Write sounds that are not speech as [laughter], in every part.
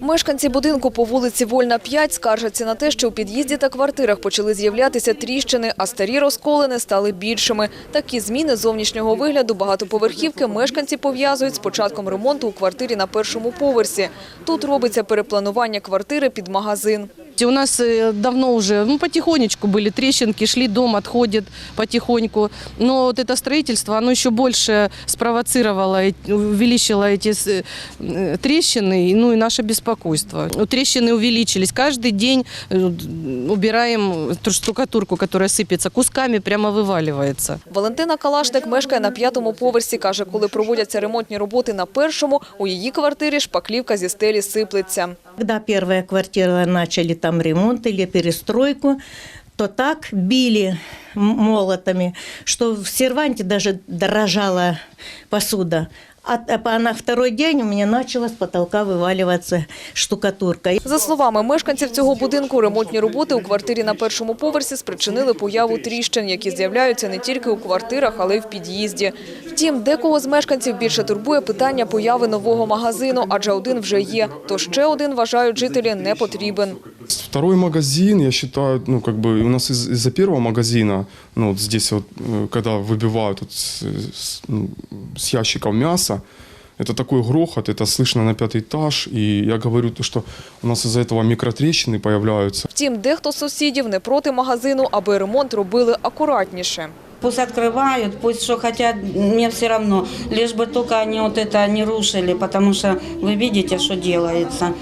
Мешканці будинку по вулиці Вольна 5 скаржаться на те, що у під'їзді та квартирах почали з'являтися тріщини, а старі розколини стали більшими. Такі зміни зовнішнього вигляду багатоповерхівки мешканці пов'язують з початком ремонту у квартирі на першому поверсі. Тут робиться перепланування квартири під магазин У нас э, давно уже, ну, потихонечку были трещинки, шли, дом отходит потихоньку. Но вот это строительство, оно еще больше спровоцировало, и увеличило эти с- э, трещины, ну и наше беспокойство. Ну, Трещины увеличились. Каждый день э, убираем ту штукатурку, которая сыпется, кусками прямо вываливается. Валентина Калашник мешкає на п'ятому поверсі. Каже, коли проводяться ремонтні роботи на першому, у її квартирі шпаклівка зі стелі сиплеться. Когда первая квартира начали там ремонт или перестройку, то так били молотами, что в серванте даже дрожала посуда. А на второй день у меня начала с потолка вываливаться штукатурка. За словами мешканців цього будинку, ремонтні роботи у квартирі на першому поверсі спричинили появу тріщин, які з'являються не тільки у квартирах, але й в під'їзді. Втім, декого з мешканців більше турбує питання появи нового магазину, адже один вже є. То ще один, вважають жителі, не потрібен. Второй магазин, я считаю, ну, как бы у нас из- из-за первого магазина, ну, вот здесь вот, э, когда выбивают вот с, с- ну, с ящиков мяса, это такой грохот, это слышно на пятый этаж, и я говорю то, что у нас из-за этого микротрещины появляются. Втім, дехто з сусідів не проти магазину, аби ремонт робили акуратніше. Пусть открывают, пусть что хотят, мне все равно. Лишь бы только они вот это не рушили, потому что вы видите, что делается.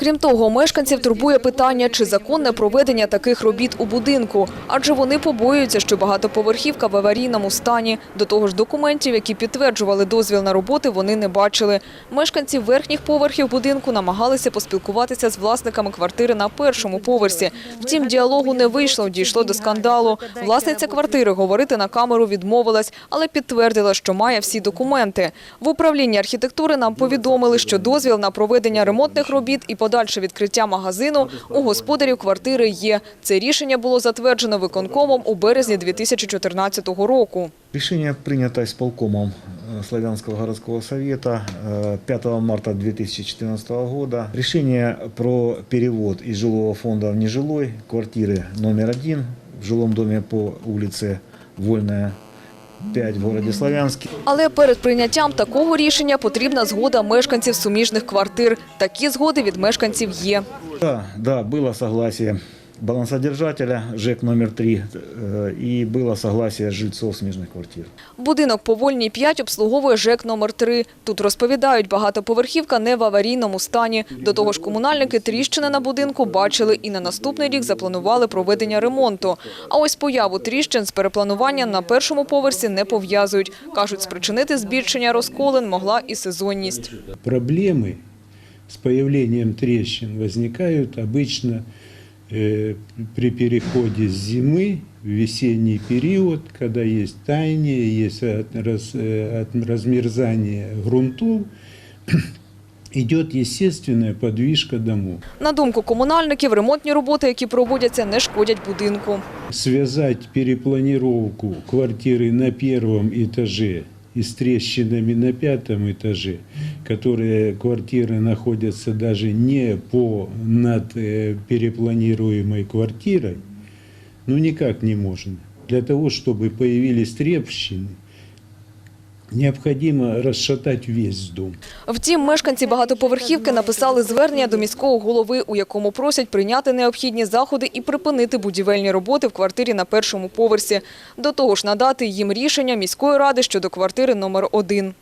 Крім того, мешканців турбує питання, чи законне проведення таких робіт у будинку, адже вони побоюються, що багатоповерхівка в аварійному стані. До того ж, документів, які підтверджували дозвіл на роботи, вони не бачили. Мешканці верхніх поверхів будинку намагалися поспілкуватися з власниками квартири на першому поверсі. Втім, діалогу не вийшло, дійшло до скандалу. Власниця квартири говорити на камеру відмовилась, але підтвердила, що має всі документи. В управлінні архітектури нам повідомили, що дозвіл на проведення ремонтних робіт і подальше відкриття магазину у господарів квартири є. Це рішення було затверджено виконкомом у березні 2014 року. Решение принято исполкомом э, Славянского городского совета э, 5 марта 2014 года. Решение про перевод из жилого фонда в нежилой квартиры номер один в жилом доме по улице Вольная 5 в городе Славянске. Але перед прийняттям такого рішення потрібна згода мешканців суміжних квартир. Такі згоди від мешканців є. Да, да, было согласие балансодержателя ЖЭК номер 3 э, и было согласие жильцов смежных квартир. Будинок по Вольній 5 обслуговує ЖЕК номер 3 Тут розповідають, багатоповерхівка не в аварійному стані. До того ж, комунальники тріщини на будинку бачили і на наступний рік запланували проведення ремонту. А ось появу тріщин з переплануванням на першому поверсі не пов'язують. Кажуть, спричинити збільшення розколин могла і сезонність. Проблемы с появлением трещин возникают обычно э, при переходе с зимы в весенний период, когда есть таяние, есть от, раз- э, от размерзания грунтов, идет [clears throat] естественная подвижка домов. На думку комунальників, ремонтні роботи, які проводяться, не шкодять будинку. связать перепланировку квартиры на первом этаже и с трещинами на пятом этаже, которые квартиры находятся даже не по над э, перепланируемой квартирой, ну никак не можно. Для того, чтобы появились трещины, необходимо розшатати весь дом. Втім, мешканці багатоповерхівки написали звернення до міського голови, у якому просять прийняти необхідні заходи і припинити будівельні роботи в квартирі на першому поверсі. До того ж, надати їм рішення міської ради щодо квартири номер один.